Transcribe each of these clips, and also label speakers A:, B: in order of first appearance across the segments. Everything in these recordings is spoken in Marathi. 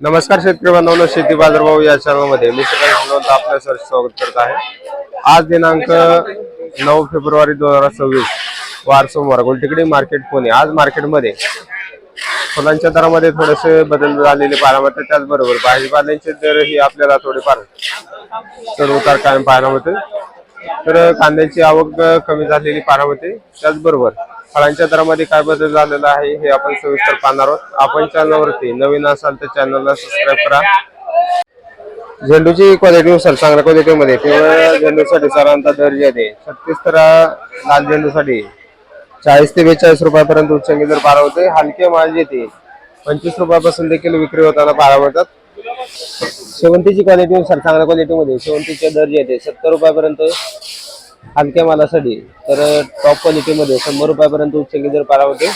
A: नमस्कार शेतकरी बांधवांनो शेती बाजारभाव या चॅनलमध्ये मी सकाळी आपल्या सर स्वागत करत आहे. आज दिनांक नऊ फेब्रुवारी दोन हजार सव्वीस वार सोमवार गोलटेकडी मार्केट पुणे. आज मार्केटमध्ये फुलांच्या दरामध्ये थोडेसे बदल झालेले पाहायला मिळते त्याचबरोबर भाजीपाल्यांचे दरही आपल्याला थोडेफार चढ उतार कायम पाहायला मिळते तर कांद्याची आवक कमी झालेली पाहायला होते त्याचबरोबर फळांच्या दरामध्ये काय बदल झालेला आहे हे आपण सविस्तर पाहणार आहोत. आपण चॅनलवरती नवीन असाल तर चॅनलला सबस्क्राईब करा. झेंडूची क्वालिटीनुसार चांगल्या क्वालिटीमध्ये केवळ झेंडूसाठी साधारणतः दर जे आहे छत्तीस तर लाल झेंडूसाठी चाळीस ते बेचाळीस रुपयापर्यंत उच्चांकी दर पारा होते हलके माल जे ते पंचवीस रुपयापासून देखील विक्री होताना पाहायला मिळतात शेवंतीची क्वालिटीनुसार चांगल्या क्वालिटीमध्ये शेवंतीचे दर जे आहे सत्तर रुपयापर्यंत हलक्या मालासाठी. तर टॉप क्वालिटीमध्ये शंभर रुपयापर्यंत उच्च दर पारा होते.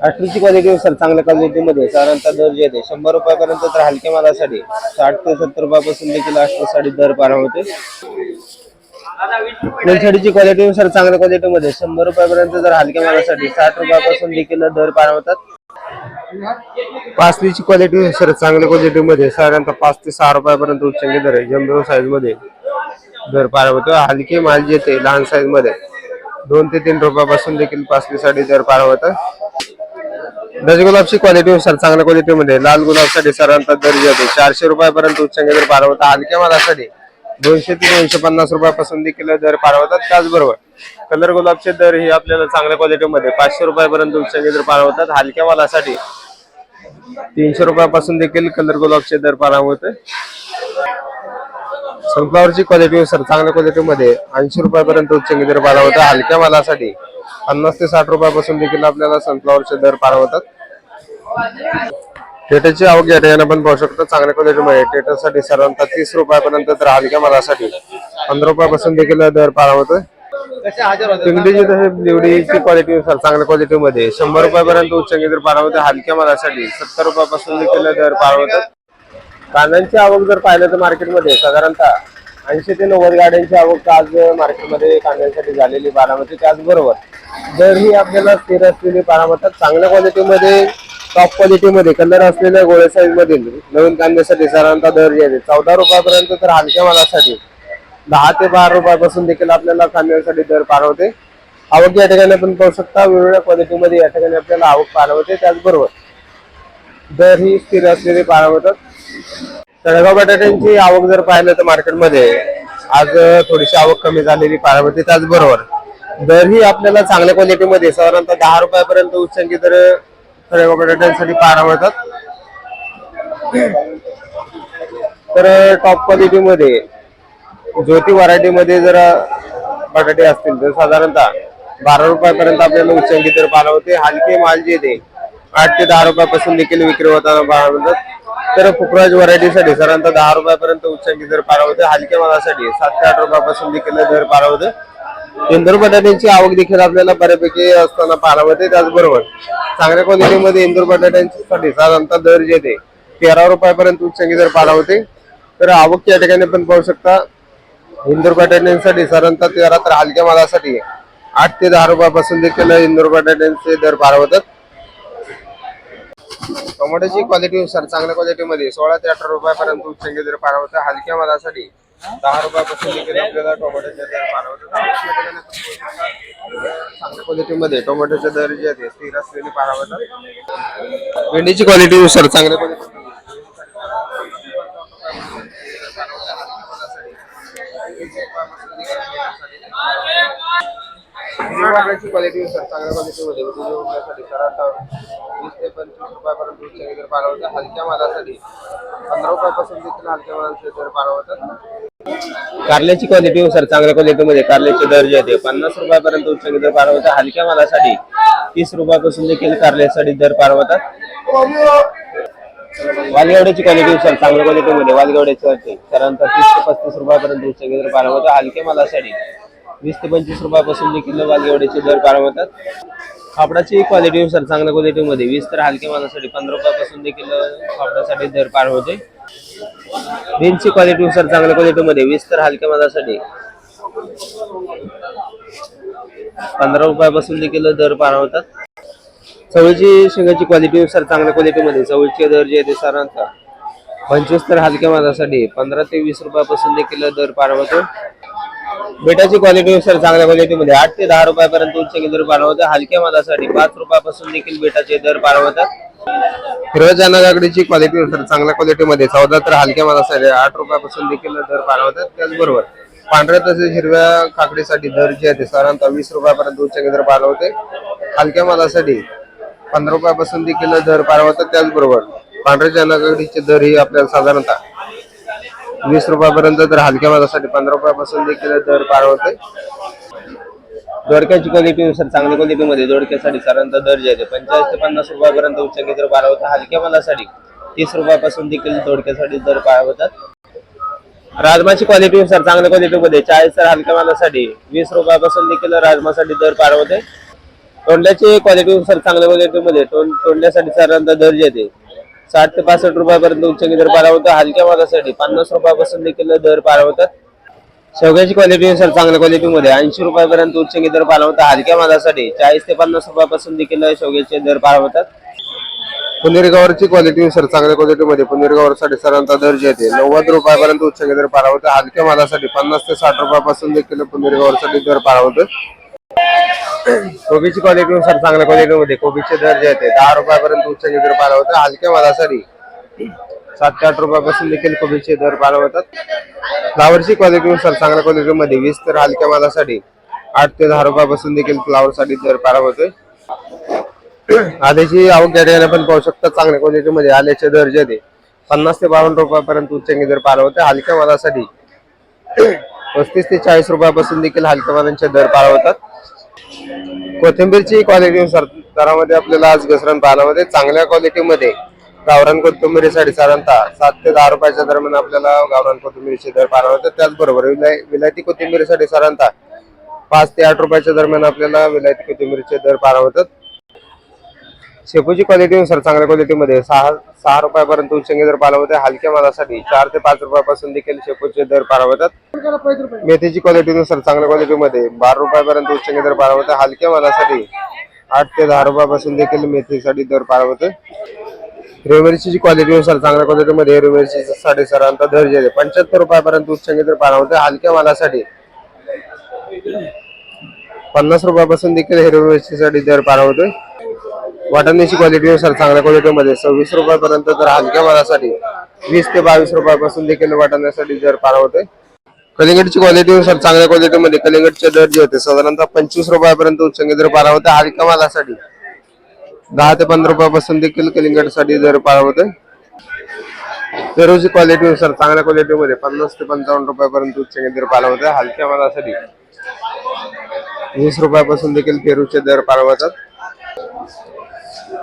A: अठराची क्वालिटीनुसार चांगल्या क्वालिटीमध्ये साधारणतः दर जे आहे शंभर रुपयापर्यंत तर हलक्या मालासाठी. साठ ते सत्तर रुपयापासून देखील अष्टसाठी दर पारा होते. फुलछडीची क्वालिटीनुसार चांगल्या क्वालिटीमध्ये शंभर रुपयापर्यंत जर हलक्या मालासाठी साठ रुपयापासून देखील दर पारा होतात पाचलीची क्वालिटी सर चांगल्या क्वालिटीमध्ये साधारणतः पाच ते सहा रुपयापर्यंत उच्चांकी दर आहे. जम्बो साईजमध्ये दर पार होतो हलके माल जे ते लहान साईजमध्ये. दोन ते तीन रुपयापासून देखील पाचलीसाठी दर पार होतात डच गुलाबची क्वालिटीनुसार चांगल्या क्वालिटीमध्ये लाल गुलाबसाठी साधारणतः दर जे होते चारशे रुपयापर्यंत उच्चांकी दर पारा होता हलक्या मालासाठी दोनशे ते दोनशे पन्नास रुपयापासून देखील दर पारा होतात त्याचबरोबर कलर गुलाबचे दर हे आपल्याला चांगल्या क्वालिटीमध्ये पाचशे रुपयापर्यंत उच्चांकी दर पारा होतात हलक्या मालासाठी तीनशे रुपयापासून देखील कलर गुलाबचे दर पारा होते सनफ्लॉवरची सर चांगल्या क्वालिटीमध्ये ऐंशी रुपयापर्यंत उच्चांकी दर पारा होता हलक्या मालासाठी पन्नास ते साठ रुपयापासून देखील आपल्याला सनफ्लॉवरचे दर पारा होतात टेटाची आवक या ठिकाणी आपण पाहू शकतो चांगल्या क्वालिटीमध्ये टेटासाठी साधारणतः तीस रुपयापर्यंत तर हलक्या मालासाठी पंधरा रुपयापासून देखील दर पारा होतोय पिंगडीची तसे निवडीची क्वालिटीनुसार चांगल्या क्वालिटीमध्ये शंभर रुपयापर्यंत उच्चांकी दर पारा हलक्या मालासाठी. सत्तर रुपयापासून देखील दर पारा कांद्यांची आवक जर पाहिलं तर मार्केटमध्ये साधारणतः ऐंशी ते नव्वद गाड्यांची आवक आज मार्केटमध्ये कांद्यांसाठी झालेली बारामती त्याचबरोबर दर ही आपल्याला स्थिर असलेली बारामतात चांगल्या क्वालिटीमध्ये टॉप क्वालिटीमध्ये कलर असलेल्या गोळ्या साईजमधील नवीन कांद्यासाठी साधारणतः दर जे आहे चौदा रुपयापर्यंत तर हलक्या मालासाठी दहा ते बारा रुपयापासून देखील आपल्याला खांद्यासाठी दर पार होते आवक या ठिकाणी आपण पाहू शकता वेगवेगळ्या क्वालिटीमध्ये या ठिकाणी आपल्याला आवक पार होते त्याचबरोबर दर ही स्थिर असलेले पारवतात. होतात तळेगाव बटाट्यांची आवक जर पाहिलं तर मार्केटमध्ये आज थोडीशी आवक कमी झालेली पाहायला त्याचबरोबर दर ही आपल्याला चांगल्या क्वालिटीमध्ये साधारणतः दहा रुपयापर्यंत उच्चांकी दर तळेगाव बटाट्यांसाठी पाहायला तर टॉप क्वालिटीमध्ये ज्योती व्हरायटीमध्ये जर बटाटे असतील तर साधारणतः बारा रुपयापर्यंत आपल्याला उच्चांकी तर पाहायला होते हलके माल जे ते आठ ते दहा रुपयापासून देखील विक्री होताना पाहायला मिळतात. तर फुकराज व्हरायटीसाठी साधारणतः दहा रुपयापर्यंत उच्चांकी दर पारा होते हलक्या मालासाठी सात ते आठ रुपयापासून देखील दर पाला होते इंदोर बटाट्यांची आवक देखील आपल्याला बऱ्यापैकी असताना पाहायला मिळते त्याचबरोबर चांगल्या क्वालिटीमध्ये इंदोर बटाट्यांसाठी साधारणतः दर जे ते तेरा रुपयापर्यंत उच्चांकी दर पाहायला होते तर आवक या ठिकाणी पण पाहू शकता. इंदोर बटाट्यांसाठी साधारणतः तेरा तर हलक्या मालासाठी आठ ते दहा रुपयापासून देखील इंदूर बटाट्यांचे दर पार होतात. टोमॅटोची क्वालिटीनुसार चांगल्या क्वालिटीमध्ये सोळा ते अठरा रुपयापर्यंत उच्चांकी दर पारवतात हलक्या मालासाठी दहा रुपयापासून देखील आपल्याला टोमॅटोचे दर पार चांगल्या क्वालिटीमध्ये टोमॅटोचे दर जे आहेत स्थिर असलेले पार होतात. भेंडीची क्वालिटीनुसार चांगल्या क्वालिटी वाटाण्याची क्वालिटीनुसार चांगल्या क्वालिटीमध्ये उद्योग उगवण्यासाठी साधारणतः वीस ते पंचवीस रुपयापर्यंत उच्चांकी दर पार हलक्या मालासाठी. पंधरा रुपयापासून देखील हलक्या मालाचे दर पार होतात कारल्याची क्वालिटीनुसार चांगल्या क्वालिटीमध्ये कारल्याचे दर जे आहेत पन्नास रुपयापर्यंत उच्चांकी दर पार हलक्या मालासाठी तीस रुपयापासून देखील कारल्यासाठी दर पार होतात क्वालिटी सर चांगल्या क्वालिटीमध्ये वालगवड्याची वाटते साधारणतः तीस ते पस्तीस रुपयापर्यंत उच्च दर पार होतात हलक्या मालासाठी वीस ते पंचवीस रुपयापासून देखील वालगेवड्याचे दर पार होतात. कापडाची क्वालिटीनुसार चांगल्या क्वालिटीमध्ये वीस तर हलक्या मालासाठी पंधरा रुपयापासून देखील कापडासाठी दर पार होते बीन्सची क्वालिटीनुसार चांगल्या क्वालिटीमध्ये वीस तर हलक्या मालासाठी पंधरा रुपयापासून देखील दर पार होतात. चवळीची शेंगाची क्वालिटी सर चांगल्या क्वालिटीमध्ये चवळीचे दर जे आहे ते साधारणतः पंचवीस तर हलक्या मालासाठी. पंधरा ते वीस रुपयापासून देखील दर पारवतो. बेटाची क्वालिटी सर चांगल्या क्वालिटीमध्ये आठ ते दहा रुपयापर्यंत उच्च दर पारवतात हलक्या मालासाठी पाच रुपयापासून देखील बेटाचे दर पारवतात. हिरव्या चना काकडीची सर चांगल्या क्वालिटीमध्ये चौदा तर हलक्या मालासाठी आठ रुपयापासून देखील दर पारवतात. त्याचबरोबर पांढऱ्या तसेच हिरव्या काकडीसाठी दर जे आहे ते साधारणतः वीस रुपयापर्यंत उच्च दर पारवते. हलक्या मालासाठी पंधरा रुपयापासून देखील दर पारवतात त्याचबरोबर पांढऱ्या चना दर ही आपल्याला साधारणतः वीस रुपयापर्यंत तर हलक्या मालासाठी पंधरा रुपयापासून देखील दर पारवते दोडक्याची क्वालिटीनुसार चांगल्या क्वालिटीमध्ये दोडक्यासाठी साधारणतः दर जे आहे ते पंचेचाळीस ते पन्नास रुपयापर्यंत उच्च दर पारवतात हलक्या मालासाठी तीस रुपयापासून देखील दोडक्यासाठी दर पारवतात राजमाची क्वालिटीनुसार चांगल्या क्वालिटीमध्ये चाळीस तर हलक्या मालासाठी वीस रुपयापासून देखील राजमासाठी दर पारवते तोंडल्याची क्वालिटी सर चांगल्या क्वालिटीमध्ये तोंड तोंडल्यासाठी साधारणतः दर जे साठ ते पासष्ट रुपयापर्यंत उच्च दर पारवतात हलक्या मागासाठी पन्नास रुपयापासून देखील दर पारावतात शेवग्याची सर चांगल्या क्वालिटीमध्ये ऐंशी रुपयापर्यंत उच्च दर पारवतात हलक्या मागासाठी चाळीस ते पन्नास रुपयापासून देखील शेवग्याचे दर पारावतात पुनेरी गवारची सर चांगल्या क्वालिटीमध्ये पुनेरी गवारसाठी साधारणतः दर जे येते नव्वद रुपयापर्यंत उच्च दर पारवतात हलक्या मालासाठी पन्नास ते साठ रुपयापासून देखील पुनेरी गवारसाठी दर पारवतात कोबीची क्वालिटीनुसार चांगल्या क्वालिटीमध्ये कोबीचे दर जे येते दहा रुपयापर्यंत उच्च दर पारवतात हलक्या मालासाठी सात ते आठ रुपयापासून देखील कोबीचे दर पारवतात फ्लावरची क्वालिटीनुसार चांगल्या क्वालिटीमध्ये वीस तर हलक्या मालासाठी आठ ते दहा रुपयापासून देखील फ्लावरसाठी दर पारवतोय आल्याची आवक या ठिकाणी पाहू शकता. चांगल्या क्वालिटीमध्ये आल्याचे दर जे ते पन्नास ते बावन्न रुपयापर्यंत उच्चांकी दर होते हलक्या मालासाठी पस्तीस ते चाळीस रुपयापासून देखील हलक्या मालांचे दर पारवतात कोथिंबीरची क्वालिटीनुसार दरामध्ये आपल्याला आज घसरण पाहायला चांगल्या क्वालिटीमध्ये गावरान कोथिंबीरीसाठी साधारणतः सात ते दहा रुपयाच्या दरम्यान आपल्याला गावरान कोथिंबीरीचे दर पारवतात त्याचबरोबर विलाय विलायती कोथिंबीरीसाठी साधारणतः पाच ते आठ रुपयाच्या दरम्यान आपल्याला विलायती कोथिंबीरीचे दर पारवतात शेपूची क्वालिटीनुसार चांगल्या क्वालिटीमध्ये सहा सहा रुपयापर्यंत उच्चंगी दर पारवते हलक्या मालासाठी चार ते पाच रुपयापासून देखील शेपूचे दर पारवतात मेथीची क्वालिटीनुसार चांगल्या क्वालिटीमध्ये बारा रुपयापर्यंत उच्चंगी दर पारवते हलक्या मालासाठी आठ ते दहा रुपयापासून देखील मेथीसाठी दर पारवते हिरवी क्वालिटीनुसार चांगल्या क्वालिटीमध्ये हिरवी मिरचीचा साडे दर जे पंच्याहत्तर रुपयापर्यंत उच्चंगी दर पारवते हलक्या मालासाठी पन्नास रुपयापासून देखील हिरवी मिरचीसाठी दर पारवतोय वाटाण्याची क्वालिटीनुसार चांगल्या क्वालिटीमध्ये सव्वीस रुपयापर्यंत तर हलक्या मालासाठी वीस ते बावीस रुपयापासून देखील वाटाण्यासाठी दर पारवतोय कलिंगडची क्वालिटीनुसार चांगल्या क्वालिटीमध्ये कलिंगडचे दर जे होते साधारणतः पंचवीस रुपयापर्यंत उच्चंगी दर पारवते हलक्या मालासाठी दहा ते पंधरा रुपयापासून देखील कलिंगडसाठी दर पारवतोय पेरूची क्वालिटीनुसार चांगल्या क्वालिटीमध्ये पन्नास ते पंचावन्न रुपयापर्यंत उच्चंगी दर पारवते हलक्या मालासाठी वीस रुपयापासून देखील पेरूचे दर पारवतात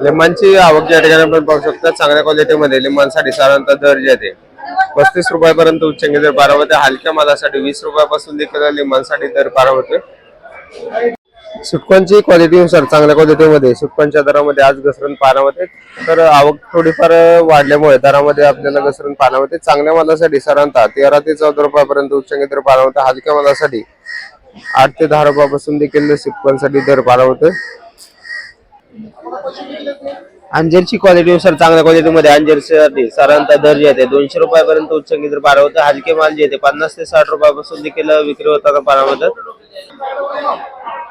A: लिंबांची आवक या ठिकाणी आपण पाहू शकता चांगल्या क्वालिटीमध्ये लिंबांसाठी साधारणतः दर जे आहे पस्तीस रुपयापर्यंत उच्चंगी दर पारवते हलक्या मालासाठी वीस रुपयापासून देखील लिंबांसाठी दर पारवते सुटकांची क्वालिटीनुसार चांगल्या क्वालिटीमध्ये सुटकांच्या दरामध्ये आज घसरण पाहण्यामध्ये तर आवक थोडीफार वाढल्यामुळे दरामध्ये आपल्याला घसरण पाहण्यामध्ये चांगल्या मालासाठी साधारणतः तेरा ते चौदा रुपयापर्यंत उच्चंगी दर पारवते हलक्या मालासाठी आठ ते दहा रुपयापासून देखील सुटकांसाठी दर पारवते अंजीरची क्वालिटीनुसार चांगल्या क्वालिटीमध्ये अंजरसाठी साधारणतः दर्जा येते. दोनशे रुपयापर्यंत उच्चंगी पारा होतं. हलके माल जे येते पन्नास ते साठ रुपयापासून देखील विक्री होताना पारामध्ये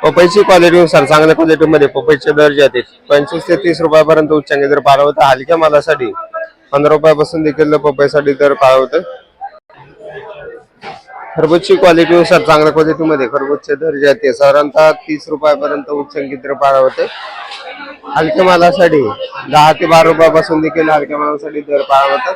A: पपईची क्वालिटीनुसार चांगल्या क्वालिटीमध्ये पपईचे दर्जा येते. पंचवीस ते तीस रुपयापर्यंत उच्चांकी दर होतं. हलक्या मालासाठी पंधरा रुपयापासून देखील पपईसाठी दर पारवतं खरबूजची क्वालिटीनुसार चांगल्या क्वालिटीमध्ये खरबूजचे दर्जा येते. साधारणतः तीस रुपयापर्यंत उच्चांकी दर होते. हलक्या मालासाठी दहा ते बारा रुपयापासून देखील हलक्या मालासाठी दर पारवतात